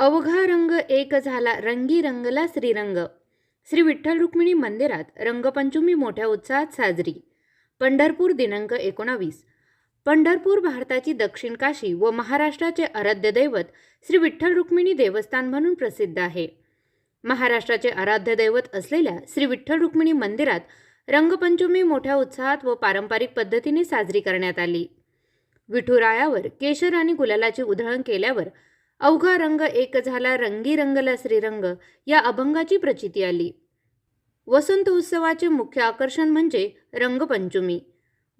अवघा रंग एक झाला रंगी रंगला श्रीरंग. श्री विठ्ठल रुक्मिणी मंदिरात रंगपंचमी मोठ्या उत्साहात साजरी. पंढरपूर दिनांक एकोणावीस. पंढरपूर भारताची दक्षिण काशी व महाराष्ट्राचे आराध्य दैवत श्री विठ्ठल रुक्मिणी देवस्थान म्हणून प्रसिद्ध आहे. महाराष्ट्राचे आराध्य दैवत असलेल्या श्री विठ्ठल रुक्मिणी मंदिरात रंगपंचमी मोठ्या उत्साहात व पारंपरिक पद्धतीने साजरी करण्यात आली. विठुरायावर केशर आणि गुलालाची उधळण केल्यावर अवघा रंग एक झाला रंगी रंगला श्रीरंग. या अभंगाची प्रचिती आली. वसंत उत्सवाचे मुख्य आकर्षण म्हणजे रंगपंचमी.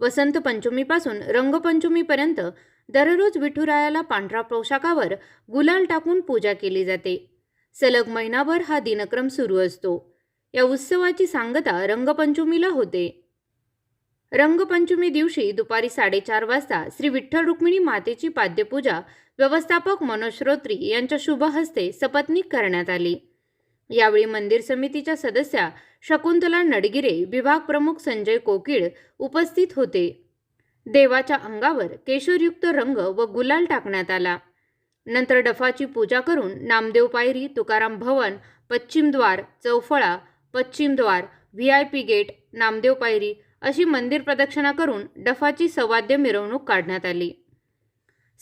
वसंत पंचमीपासून रंगपंचमीपर्यंत दररोज विठुरायाला पांढरा पोशाखावर गुलाल टाकून पूजा केली जाते. सलग महिनाभर हा दिनक्रम सुरू असतो. या उत्सवाची सांगता रंगपंचमीला होते. रंगपंचमी दिवशी दुपारी साडेचार वाजता श्री विठ्ठल रुक्मिणी मातेची पाद्यपूजा व्यवस्थापक मनोज श्रोत्री यांच्या शुभ हस्ते सपत्नीक करण्यात आली. यावेळी मंदिर समितीच्या सदस्या शकुंतला नडगिरे विभाग प्रमुख संजय कोकिळ उपस्थित होते. देवाच्या अंगावर केशरयुक्त रंग व गुलाल टाकण्यात आला. नंतर डफाची पूजा करून नामदेव पायरी तुकाराम भवन पश्चिम द्वार चौफळा पश्चिम द्वार V I P gate Namdev पायरी अशी मंदिर प्रदक्षिणा करून डफाची सवाद्य मिरवणूक काढण्यात आली.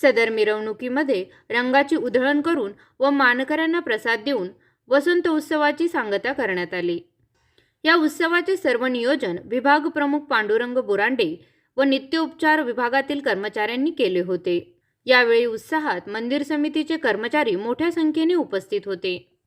सदर मिरवणुकीमध्ये रंगाची उधळण करून व मानकऱ्यांना प्रसाद देऊन वसंत उत्सवाची सांगता करण्यात आली. या उत्सवाचे सर्व नियोजन विभाग प्रमुख पांडुरंग बुरांडे व नित्योपचार विभागातील कर्मचाऱ्यांनी केले होते. यावेळी उत्साहात मंदिर समितीचे कर्मचारी मोठ्या संख्येने उपस्थित होते.